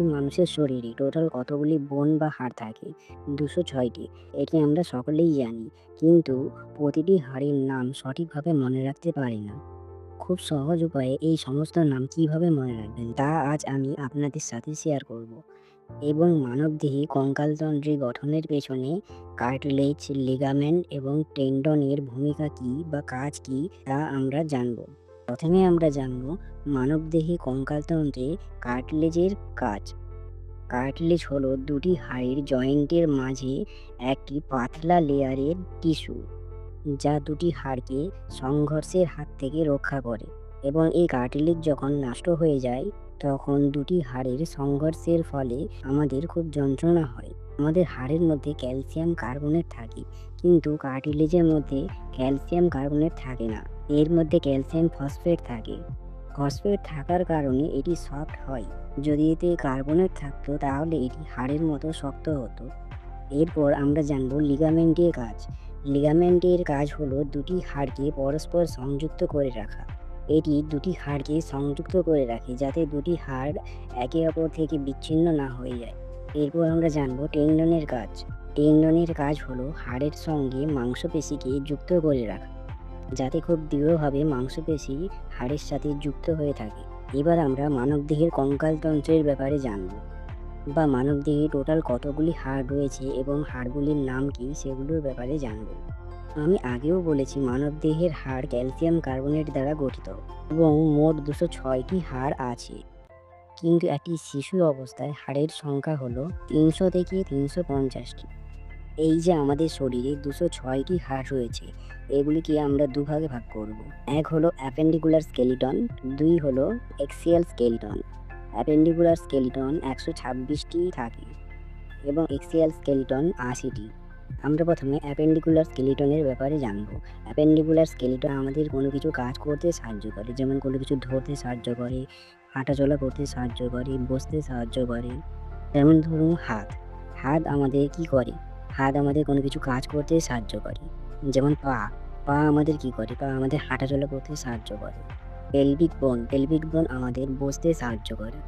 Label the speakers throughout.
Speaker 1: একটি মানুষের শরীরে টোটাল কতগুলি বোন বা হাড় থাকে? দুশো ছয়টি। এটি আমরা সকলেই জানি। কিন্তু প্রতিটি হাড়ের নাম সঠিকভাবে মনে রাখতে পারি না। খুব সহজ উপায়ে এই সমস্ত নাম কীভাবে মনে রাখবেন তা আজ আমি আপনাদের সাথে শেয়ার করব। এবং মানবদেহে কঙ্কালতন্ত্রের গঠনের পেছনে কার্টিলেজ লিগামেন্ট এবং টেন্ডনের ভূমিকা কী বা কাজ কী তা আমরা জানব। প্রথমে আমরা জানব মানবদেহে কঙ্কালতন্ত্রে কার্টলেজের কাজ। কার্টলেজ হল দুটি হাড়ের জয়েন্টের মাঝে একটি পাতলা লেয়ারের টিস্যু, যা দুটি হাড়কে সংঘর্ষের হাত থেকে রক্ষা করে এবং এই কার্টলেজ যখন নষ্ট হয়ে যায় তখন দুটি হাড়ের সংঘর্ষের ফলে আমাদের খুব যন্ত্রণা হয়। আমাদের হাড়ের মধ্যে ক্যালসিয়াম কার্বনেট থাকে, কিন্তু কার্টিলেজের মধ্যে ক্যালসিয়াম কার্বনেট থাকে না। এর মধ্যে ক্যালসিয়াম ফসফেট থাকে। ফসফেট থাকার কারণে এটি সফট হয়। যদি এতে কার্বনেট থাকতো, তাহলে এটি হাড়ের মতো শক্ত হতো। এরপর আমরা জানব লিগামেন্টের কাজ। লিগামেন্টের কাজ হলো দুটি হাড়কে পরস্পর সংযুক্ত করে রাখা। এটি দুটি হাড়কে সংযুক্ত করে রাখে যাতে দুটি হাড় একে অপর থেকে বিচ্ছিন্ন না হয়ে যায়। এরপর আমরা জানব টেন্ডনের কাজ। টেন্ডনের কাজ হলো হাড়ের সঙ্গে মাংসপেশিকে যুক্ত করে রাখা, যাতে খুব দৃঢ়ভাবে মাংসপেশি হাড়ের সাথে যুক্ত হয়ে থাকে। এবার আমরা মানবদেহের কঙ্কালতন্ত্রের ব্যাপারে জানব, বা মানবদেহে টোটাল কতগুলি হাড় রয়েছে এবং হাড়গুলির নাম কি সেগুলোর ব্যাপারে জানব। আমি আগেও বলেছি মানবদেহের হাড় ক্যালসিয়াম কার্বনেট দ্বারা গঠিত এবং মোট দুশো ছয়টি হাড় আছে। কিন্তু একটি শিশু অবস্থায় হাড়ের সংখ্যা হলো তিনশো থেকে তিনশো পঞ্চাশটি। এই যে আমাদের শরীরে দুশো ছয়টি হাড় রয়েছে, এগুলিকে আমরা দুভাগে ভাগ করব। এক হলো অ্যাপেন্ডিকুলার স্কেলিটন, দুই হলো এক্সিয়াল স্কেলিটন। অ্যাপেন্ডিকুলার স্কেলিটন একশো ছাব্বিশটি থাকে এবং এক্সিয়াল স্কেলিটন আশিটি। আমরা প্রথমে অ্যাপেন্ডিকুলার স্কেলিটনের ব্যাপারে জানব। অ্যাপেন্ডিকুলার স্কেলিটন আমাদের কোনো কিছু কাজ করতে সাহায্য করে, যেমন কোনো কিছু ধরতে সাহায্য করে, হাঁটাচলা করতে সাহায্য করে, বসতে সাহায্য করে। যেমন ধরুন হাত। হাত আমাদের কি করে? হাত আমাদের কোনো কিছু কাজ করতে সাহায্য করে। যেমন পা। পা আমাদের কি করে? পা আমাদের হাঁটাচলা করতে সাহায্য করে। পেলভিক বোন। পেলভিক বোন আমাদের বসতে সাহায্য করে।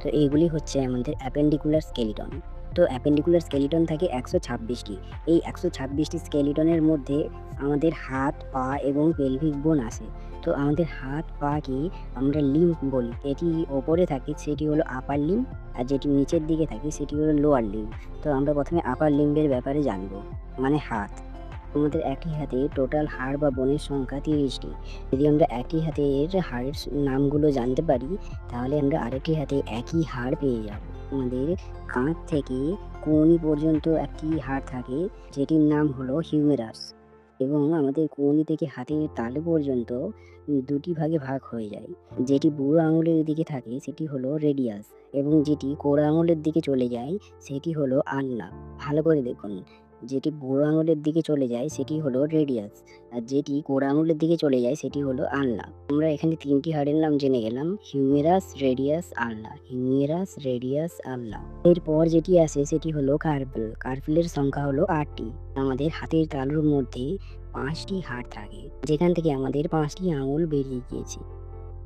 Speaker 1: তো এইগুলি হচ্ছে আমাদের অ্যাপেন্ডিকুলার স্কেলিটন। তো অ্যাপেন্ডিকুলার স্কেলিটন থাকে একশো ছাব্বিশটি। এই একশো ছাব্বিশটি স্কেলিটনের মধ্যে আমাদের হাত, পা এবং পেলভিক বোন আসে তো আমাদের হাত পাকে আমরা লিম্প বলি। এটি ওপরে থাকে, সেটি হলো আপার লিম্প আর যেটি নিচের দিকে থাকে, সেটি হলো লোয়ার লিম্প তো আমরা প্রথমে আপার লিম্বের ব্যাপারে জানব। মানে হাত। আমাদের একই হাতে টোটাল হাড় বা বনের সংখ্যা তিরিশটি যদি আমরা একই হাতে এর হাড়ের নামগুলো জানতে পারি, তাহলে আমরা আরেকটি হাতে একই হাড় পেয়ে যাব। আমাদের কাঁধ থেকে কোনি পর্যন্ত একটি হাড় থাকে, যেটির নাম হলো হিউমেরাস। এবং আমাদের কোনি থেকে হাতের তালু পর্যন্ত দুটি ভাগে ভাগ হয়ে যায়। যেটি বুড়ো আঙুলের দিকে থাকে, সেটি হলো রেডিয়াস এবং যেটি কোড়া আঙুলের দিকে চলে যায়, সেটি হলো আন্না ভালো করে দেখুন। যেটি বুড়ো আঙুলের দিকে চলে যায় সেটি হলো রেডিয়াস আর যেটি কোড়া আঙুলের দিকে চলে যায় সেটি হলো আনলা আমরা এখানে তিনটি হাড়ের নাম জেনে গেলাম। হিউমেরাস রেডিয়াস আনলা হিউমেরাস রেডিয়াস আনলা এরপর যেটি আসে সেটি হলো কার্পেল কার্পেলের সংখ্যা হলো আটটি। আমাদের হাতের তালুর মধ্যে পাঁচটি হাড় থাকে, যেখান থেকে আমাদের পাঁচটি আঙুল বেরিয়ে গিয়েছে।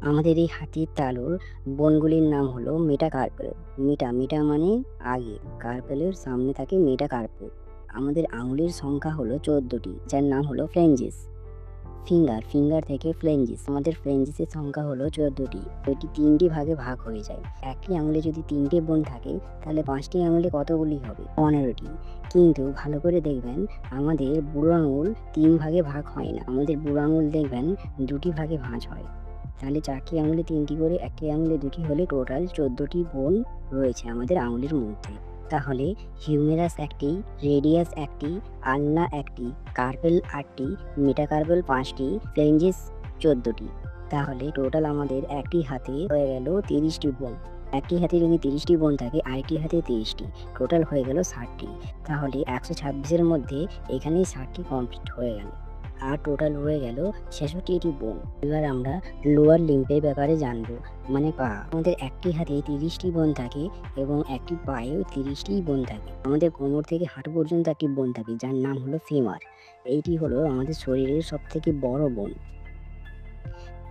Speaker 1: আমাদের এই হাতির তালুর বনগুলির নাম হলো মেটা কার্পেল মিটা মিটা মানে আগে। কার্পেলের সামনে থাকে মেটা কার্পেল আমাদের আঙুলের সংখ্যা হলো চোদ্দোটি, যার নাম হলো ফ্লেঞ্জিস ফিঙ্গার ফিঙ্গার থেকে ফ্লেঞ্জিস আমাদের ফ্লেঞ্জিসের সংখ্যা হলো চোদ্দোটি। এটি তিনটি ভাগে ভাগ হয়ে যায় একটি আঙুলে যদি তিনটে বোন থাকে, তাহলে পাঁচটি আঙুলে কতগুলি হবে? পনেরোটি। কিন্তু ভালো করে দেখবেন, আমাদের বুড়ো আঙুল তিন ভাগে ভাগ হয় না। আমাদের বুড়ো আঙুল দেখবেন, দুটি ভাগে ভাঁজ হয়। তাহলে চারটি আঙুলে তিনটি করে, একটি আঙুলে দুটি হলে টোটাল চোদ্দোটি বোন রয়েছে আমাদের আঙুলের মধ্যে। তাহলে হিউমেরাস একটি, রেডিয়াস একটি আন্না একটি কার্পেল আটটি মেটাকার্পেল পাঁচটি, ফ্লেঞ্জিস চোদ্দোটি। তাহলে টোটাল আমাদের একটি হাতে হয়ে গেল তিরিশটি বোন। একটি হাতে যদি তিরিশটি বোন থাকে, আরেকটি হাতে তিরিশটি। টোটাল হয়ে গেল ষাটটি। তাহলে একশো ছাব্বিশের মধ্যে এখানেই ষাটটি কমপ্লিট হয়ে গেল। আর টোটাল হয়ে গেল ছেষট্টিটি বোন। এবার আমরা লোয়ার লিম্পের ব্যাপারে জানব। মানে পা, আমাদের একটি হাতে তিরিশটি বোন থাকে এবং একটি পায়েও তিরিশটি বোন থাকে। আমাদের কোমর থেকে হাঁটু পর্যন্ত একটি বোন থাকে, যার নাম হলো ফিমার এইটি হলো আমাদের শরীরের সব থেকে বড় বোন।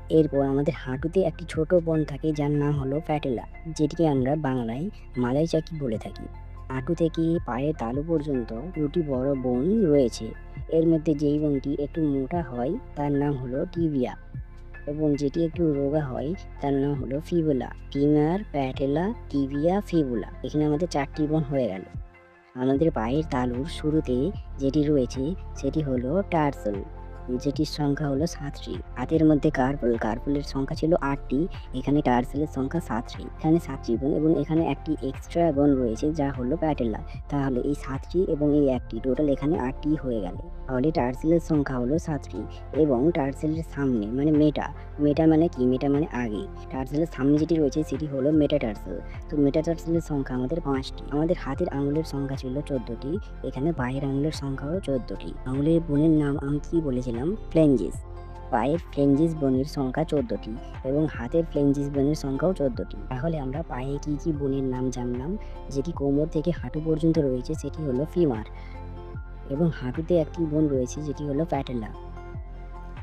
Speaker 1: এরপর আমাদের হাঁটুতে একটি ছোট বোন থাকে, যার নাম হলো প্যাটেলা যেটিকে আমরা বাংলায় মালাই চাকি বলে থাকি। হাঁটু থেকে পায়ের তালু পর্যন্ত দুটি বড় বোন রয়েছে। এর মধ্যে যেই বোনটি একটু মোটা হয়, তার নাম হলো টিবিয়া এবং যেটি একটু রোগা হয়, তার নাম হলো fibula. Femur patella tibia fibula. এখানে আমাদের চারটি বোন হয়ে গেল। আমাদের পায়ের তালুর শুরুতে যেটি রয়েছে, সেটি হলো টার্সেল। যেটির সংখ্যা হলো সাতটি। হাতের মধ্যে কার্পল কার্পলের সংখ্যা ছিল আটটি, এখানে টার্সেলের সংখ্যা সাতটি। এখানে সাতটি বোন এবং এখানে একটি এক্সট্রা বোন রয়েছে যা হলো প্যাটেলা তাহলে এই সাতটি এবং এই একটি টোটাল এখানে আটটি হয়ে গেল। তাহলে টার্সেলের সংখ্যা হলো সাতটি এবং টার্সেলের সামনে মানে মেটা মেটা মানে কি? মেটা মানে আগে। টার্সেলের সামনে যেটি রয়েছে সেটি হলো মেটা টার্সেল তো মেটা টার্সেলের সংখ্যা আমাদের পাঁচটি। আমাদের হাতের আঙুলের সংখ্যা ছিল চোদ্দটি, এখানে পায়ের আঙুলের সংখ্যাও চোদ্দটি। আঙুলের বোনের নাম আমি কি বলেছিলাম? ফ্লেঞ্জিস। পায়ের ফ্লেঞ্জিস বোনের সংখ্যা চোদ্দটি এবং হাতের ফ্লেঞ্জিস বোনের সংখ্যাও চোদ্দটি। তাহলে আমরা পায়ে কি কি বোনের নাম জানলাম? যেটি কোমর থেকে হাঁটু পর্যন্ত রয়েছে, সেটি হলো ফিমার এবং হাঁটুতে একটি বোন রয়েছে, যেটি হলো প্যাটেলা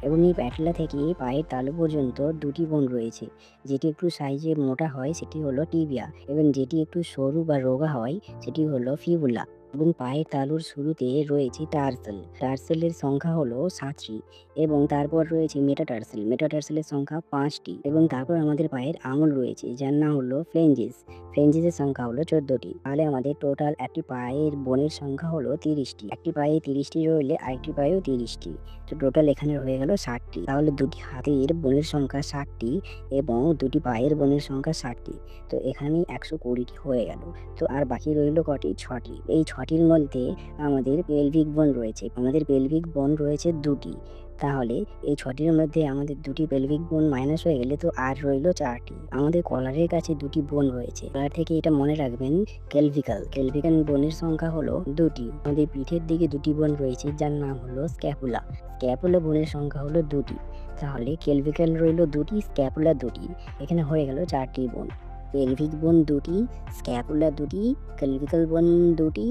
Speaker 1: এবং এই প্যাটেলা থেকে পায়ের তালু পর্যন্ত দুটি বোন রয়েছে। যেটি একটু সাইজে মোটা হয়, সেটি হলো টিবিয়া এবং যেটি একটু সরু বা রোগা হয়, সেটি হলো ফিবুলা। এবং পায়ের তালুর শুরুতে রয়েছে টার্সেল। টার্সেলের সংখ্যা হলো সাতটি এবং তারপর রয়েছে মেটাটার্সেল। মেটাটার্সেলের সংখ্যা পাঁচটি এবং তারপর আমাদের পায়ের আঙুল রয়েছে, যার নাম হলো ফ্লেঞ্জিস ফ্লেঞ্জিসের সংখ্যা হলো চোদ্দটি। তাহলে আমাদের টোটাল একটি পায়ের বোনের সংখ্যা হলো তিরিশটি। একটি পায়ে তিরিশটি রইলে আরেকটি পায়েও তিরিশটি। তো টোটাল এখানে হয়ে গেল ষাটটি। তাহলে দুটি হাতের বোনের সংখ্যা ষাটটি এবং দুটি পায়ের বোনের সংখ্যা ষাটটি। তো এখানে একশো কুড়িটি হয়ে গেল। তো আর বাকি রইল কটি? ছটি। এই ছটির মধ্যে আমাদের পেলভিক বোন রয়েছে। আমাদের পেলভিক বোন রয়েছে দুটি। তাহলে এই ছটির মধ্যে আমাদের দুটি পেলভিক বোন মাইনাস হয়ে গেলে তো আর রইল চারটি। আমাদের কলারের কাছে দুটি বোন রয়েছে। কলার থেকে এটা মনে রাখবেন কেলভিকাল কেলভিকাল বোনের সংখ্যা হলো দুটি। আমাদের পিঠের দিকে দুটি বোন রয়েছে, যার নাম হলো স্ক্যাপুলা স্ক্যাপুলা বোনের সংখ্যা হলো দুটি। তাহলে কেলভিকাল রইল দুটি স্ক্যাপুলা দুটি। এখানে হয়ে গেল চারটি বোন পেলভিক বোন দুটি স্ক্যাপুলা দুটি কেলভিকাল বোন দুটি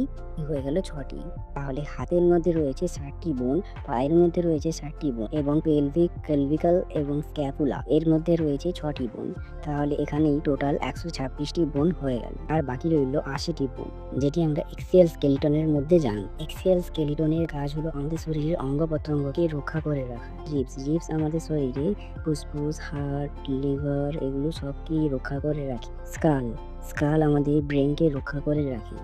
Speaker 1: হয়ে গেল ছটি। তাহলে হাতের মধ্যে রয়েছে ষাটটি বোন পায়ের মধ্যে রয়েছে ষাটটি বোন এবং পেলভিক কেলভিকাল এবং স্ক্যাপুলা এর মধ্যে রয়েছে ছটি বোন তাহলে এখানেই টোটাল একশো ছাব্বিশটি বোন হয়ে গেল। আর বাকি রইল আশিটি বোন যেটি আমরা এক্সিয়াল স্কেলিটনের মধ্যে জানি। এক্সিয়াল স্কেলিটনের কাজ হলো আমাদের শরীরের অঙ্গ প্রত্যঙ্গকে রক্ষা করে রাখা। রিপস রিপস আমাদের শরীরে ফুসফুস হার্ট লিভার এগুলো সবকেই রক্ষা করে রাখে। স্কাল। স্কাল আমাদের ব্রেনকে রক্ষা করে রাখে।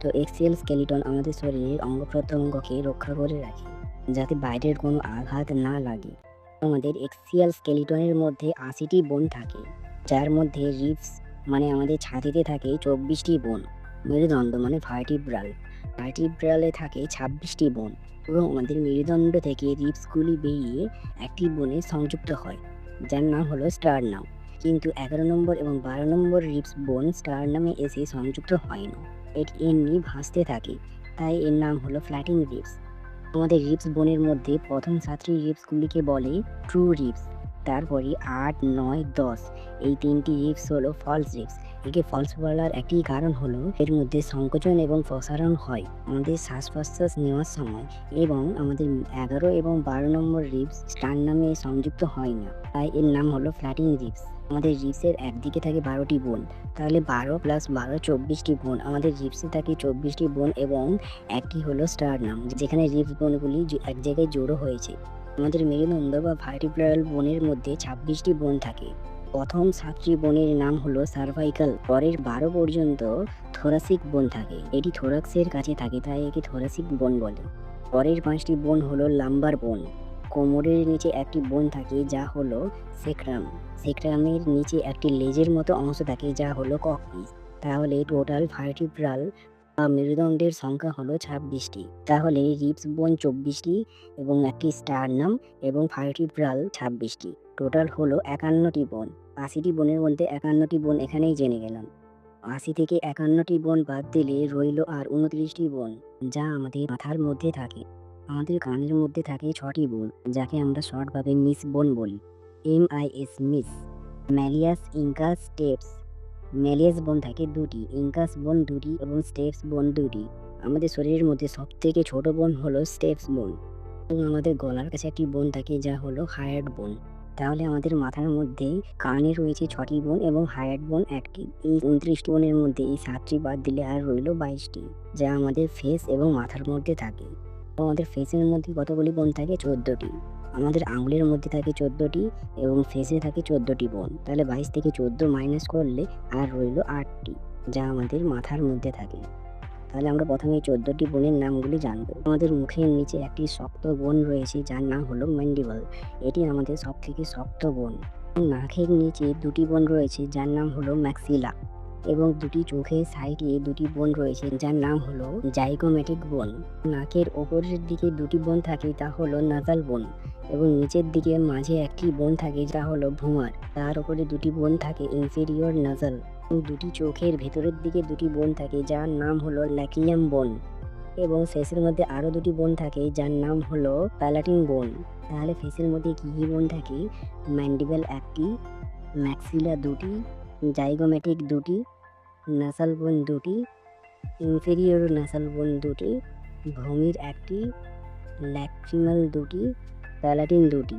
Speaker 1: তো এক্সিয়াল স্কেলিটন আমাদের শরীরের অঙ্গ প্রত্যঙ্গকে রক্ষা করে রাখে, যাতে বাইরের কোনো আঘাত না লাগে। আমাদের এক্সিয়াল স্কেলিটনের মধ্যে আশিটি বোন থাকে, যার মধ্যে রিপস মানে আমাদের ছাতিতে থাকে চব্বিশটি বোন, মেরুদণ্ড মানে ভার্টিব্রাল ভার্টিব্রালে থাকে ছাব্বিশটি বোন এবং আমাদের মেরুদণ্ড থেকে রিপসগুলি বেরিয়ে একটি বনে সংযুক্ত হয়, যার নাম হলো স্টার নাম কিন্তু এগারো নম্বর এবং বারো নম্বর রিপস বোন স্টার নামে এসে সংযুক্ত হয় না এটি এমনি ভাসতে থাকে। তাই এর নাম হলো ফ্ল্যাটিং রিপস। আমাদের রিপস বোনের মধ্যে প্রথম সাতটি রিপসগুলিকে বলে ট্রু রিপস তারপরে আট, নয়, দশ। এই তিনটি রিপস হলো ফলস রিপস। একে ফলস বলার একটি কারণ হলো এর মধ্যে সংকোচন এবং প্রসারণ হয় আমাদের শ্বাস প্রশ্বাস নেওয়ার সময় এবং আমাদের এগারো এবং বারো নম্বর রিপস স্টার নামে সংযুক্ত হয় না। তাই এর নাম হলো ফ্ল্যাটিং রিপস। আমাদের রিপসের একদিকে থাকে বারোটি বোন তাহলে বারো প্লাস বারো চব্বিশটি বোন আমাদের রিপসে থাকে চব্বিশটি বোন এবং একটি হলো স্টার নাম যেখানে রিপস বোনগুলি এক জায়গায় জড়ো হয়েছে। আমাদের মেরুদণ্ড বা ভার্টিব্রাল বোনের মধ্যে ছাব্বিশটি বোন থাকে। প্রথম সাতটি বোনের নাম হলো সার্ভাইকাল পরের বারো পর্যন্ত থোরাসিক বোন থাকে। এটি থোরাক্সের কাছে থাকে, তাই একে থোরাসিক বোন বলে। পরের পাঁচটি বোন হলো লাম্বার বোন কোমরের নিচে একটি বোন থাকে, যা হলো সেক্রাম সেক্রামের নিচে একটি লেজের মতো অংশ থাকে, যা হলো ককপিস তাহলে টোটাল ভার্টিব্রাল মেরুদণ্ডের সংখ্যা হলো ছাব্বিশটি। তাহলে রিপস বোন চব্বিশটি এবং একটি স্টারনাম এবং ভার্টিব্রাল ছাব্বিশটি। টোটাল হলো একান্নটি বোন আশিটি বোনের মধ্যে একান্নটি বোন এখানেই জেনে গেলাম। আশি থেকে একান্নটি বোন বাদ দিলে রইল আর উনত্রিশটি বোন যা আমাদের মাথার মধ্যে থাকে। আমাদের কানের মধ্যে থাকে ছটি বোন যাকে আমরা শর্টভাবে মিস বোন বলি। M I S miss malleus incus stapes malleus bone থাকে দুটি ইনকাস বোন দুটি এবং স্টেপস বোন দুটি। আমাদের শরীরের মধ্যে সব থেকে ছোট বোন হলো স্টেপস বোন এবং আমাদের গলার কাছে একটি বোন থাকে যা হলো হায়ার্ড বোন তাহলে আমাদের মাথার মধ্যে কানে রয়েছে ছটি বোন এবং হায়ার্ড বোন একটি। এই উনত্রিশটি বোনের মধ্যে এই সাতটি বাদ দিলে আর রইল বাইশটি, যা আমাদের ফেস এবং মাথার মধ্যে থাকে। আমাদের ফেসের মধ্যে কতগুলি বোন থাকে? চোদ্দোটি। আমাদের আঙুলের মধ্যে থাকে চোদ্দোটি এবং ফেসে থাকে চোদ্দোটি বোন তাহলে বাইশ থেকে চোদ্দ মাইনাস করলে আর রইল আটটি, যা আমাদের মাথার মধ্যে থাকে। তাহলে আমরা প্রথমে চোদ্দোটি বোনের নামগুলি জানব। আমাদের মুখের নিচে একটি শক্ত বোন রয়েছে, যার নাম হলো ম্যান্ডিবল এটি আমাদের সব থেকে শক্ত বোন নাকের নিচে দুটি বোন রয়েছে, যার নাম হলো ম্যাক্সিলা এবং দুটি চোখের সাইডে দুটি বোন রয়েছে, যার নাম হলো জাইগোমেটিক বোন। নাকের ওপরের দিকে দুটি বোন থাকে, তা হলো নাজাল বোন, এবং নিচের দিকে মাঝে একটি বোন থাকে, যা হলো ভুমার। তার উপরে দুটি বোন থাকে, ইনফেরিয়র নাজাল। দুটি চোখের ভেতরের দিকে দুটি বোন থাকে, যার নাম হলো ল্যাকিয়াম বোন। এবং ফেসের মধ্যে আরও দুটি বোন থাকে, যার নাম হলো প্যালাটিন বোন। তাহলে ফেসের মধ্যে কী কী বোন থাকে? ম্যান্ডিবেল একটি, ম্যাক্সিলা দুটি জাইগোমেটিক দুটি নাসাল বোন দুটি ইনফেরিয়র নাসাল বোন দুটি, ভূমির একটি ল্যাক্রিমাল দুটি প্যালাটিন দুটি।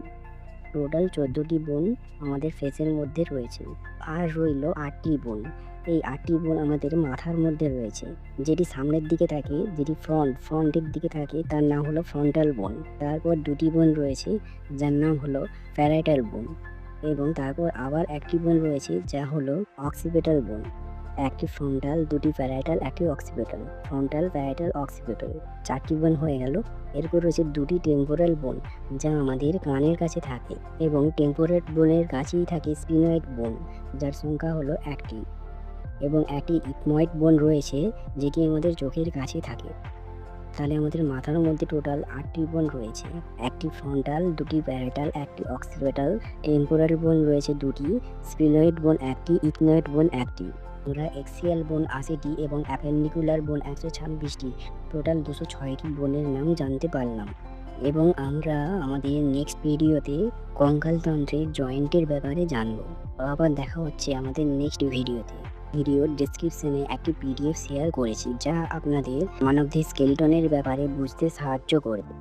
Speaker 1: টোটাল চোদ্দোটি বোন আমাদের ফেসের মধ্যে রয়েছে। আর রইল আটটি বোন এই আটটি বোন আমাদের মাথার মধ্যে রয়েছে। যেটি সামনের দিকে থাকে, যেটি ফ্রন্ট ফ্রন্টের দিকে থাকে, তার নাম হলো ফ্রন্টাল বোন তারপর দুটি বোন রয়েছে, যার নাম হলো প্যারাইটাল বোন এবং তারপর আবার একটি বোন রয়েছে, যা হলো অক্সিপেটাল বোন। একটি ফ্রন্টাল দুটি প্যারাইটাল একটি অক্সিপেটাল ফ্রন্টাল প্যারাইটাল অক্সিপেটাল চারটি বোন হয়ে গেল। এরপর রয়েছে দুটি টেম্পোরাল বোন, যা আমাদের কানের কাছে থাকে এবং টেম্পোরেট বোনের কাছেই থাকে স্পিনয়েড বোন, যার সংখ্যা হলো একটি। এবং একটি ইকময়েড বোন রয়েছে, যেটি আমাদের চোখের কাছে থাকে। তাহলে আমাদের মাথার মধ্যে টোটাল আটটি বোন রয়েছে। একটি ফ্রন্টাল, দুটি প্যারাটাল, একটি অক্সিপেটাল টেম্পোরারি বোন রয়েছে দুটি, স্পিনয়েড বোন একটি ইকনয়েড বোন একটি। আমরা এক্সিয়াল বোন আশিটি এবং অ্যাপেন্ডিকুলার বোন একশো ছাব্বিশটি। টোটাল দুশো ছয়টি বোনের নাম জানতে পারলাম। এবং আমরা আমাদের নেক্সট ভিডিওতে কঙ্কালতন্ত্রের জয়েন্টের ব্যাপারে জানব। আবার দেখা হচ্ছে আমাদের নেক্সট ভিডিওতে। ভিডিওর ডিসক্রিপশনে একটি পিডিএফ শেয়ার করেছি যা আপনাদের মানবদের স্কেলটনের ব্যাপারে বুঝতে সাহায্য করবে।